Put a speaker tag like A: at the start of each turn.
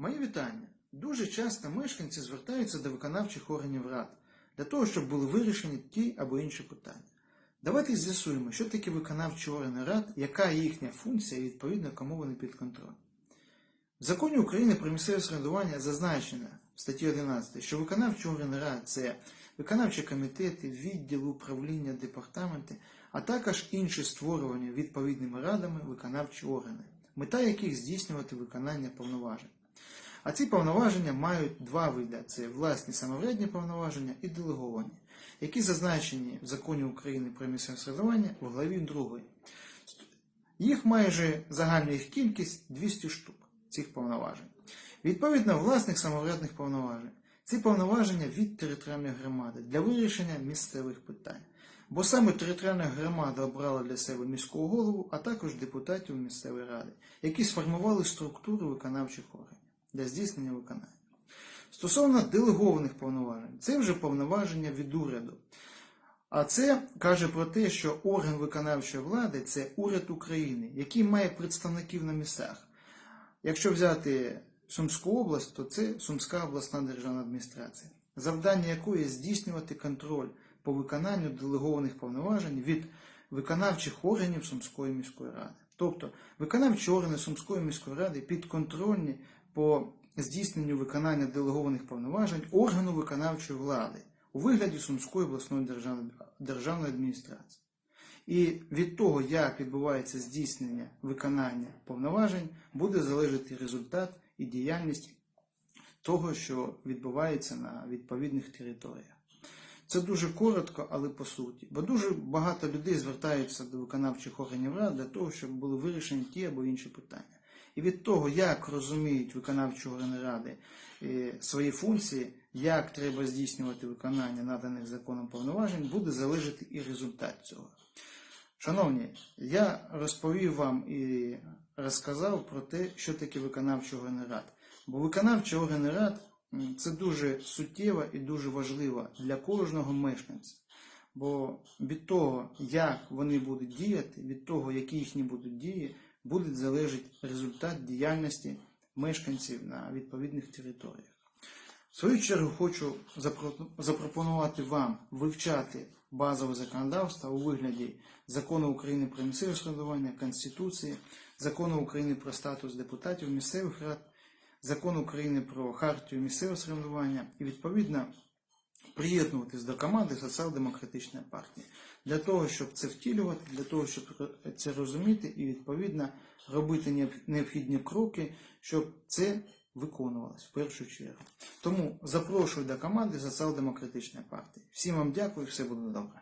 A: Мої вітання. Дуже часто мешканці звертаються до виконавчих органів рад для того, щоб були вирішені ті або інші питання. Давайте з'ясуємо, що таке виконавчі органи рад, яка їхня функція і відповідно кому вони підконтрольні. В законі України про місцеве самоврядування зазначено в статті 11, що виконавчі органи рад це виконавчі комітети, відділи, управління, департаменти, а також інші створювані відповідними радами виконавчі органи, мета яких здійснювати виконання повноважень. А ці повноваження мають два види: це власні самоврядні повноваження і делеговані, які зазначені в законі України про місцеве самоврядування в главі 2. Їх майже загальна їх кількість 200 штук цих повноважень. Відповідно, власних самоврядних повноважень. Ці повноваження від територіальної громади для вирішення місцевих питань. Бо саме територіальна громада обрала для себе міського голову, а також депутатів місцевої ради, які сформували структуру виконавчих органів для здійснення виконання. Стосовно делегованих повноважень, це вже повноваження від уряду. А це каже про те, що орган виконавчої влади це уряд України, який має представників на місцях. Якщо взяти Сумську область, то це Сумська обласна державна адміністрація, завдання якої здійснювати контроль по виконанню делегованих повноважень від виконавчих органів Сумської міської ради. Тобто виконавчі органи Сумської міської ради підконтрольні по здійсненню виконання делегованих повноважень органу виконавчої влади у вигляді Сумської обласної державної, адміністрації. І від того, як відбувається здійснення виконання повноважень, буде залежати результат і діяльність того, що відбувається на відповідних територіях. Це дуже коротко, але по суті. Бо дуже багато людей звертаються до виконавчих органів рад для того, щоб були вирішені ті або інші питання. І від того, як розуміють виконавчі органи ради е, свої функції, як треба здійснювати виконання наданих законом повноважень, буде залежати і результат цього. Шановні, я розповів вам і розказав про те, що таке виконавчі органи рад. Бо виконавчі органи рад це дуже суттєво і дуже важливо для кожного мешканця. Бо від того, як вони будуть діяти, від того, які їхні будуть дії, буде залежати результат діяльності мешканців на відповідних територіях. В свою чергу хочу запропонувати вам вивчати базове законодавство у вигляді Закону України про місцеве самоврядування, Конституції, Закону України про статус депутатів місцевих рад, Закону України про хартію місцевого самоврядування і відповідно приєднуватись до команди Соціал-демократичної партії для того, щоб це втілювати, для того, щоб це розуміти і відповідно робити необхідні кроки, щоб це виконувалось в першу чергу. Тому запрошую до команди Соціал-демократичної партії. Всім вам дякую, все буде добре.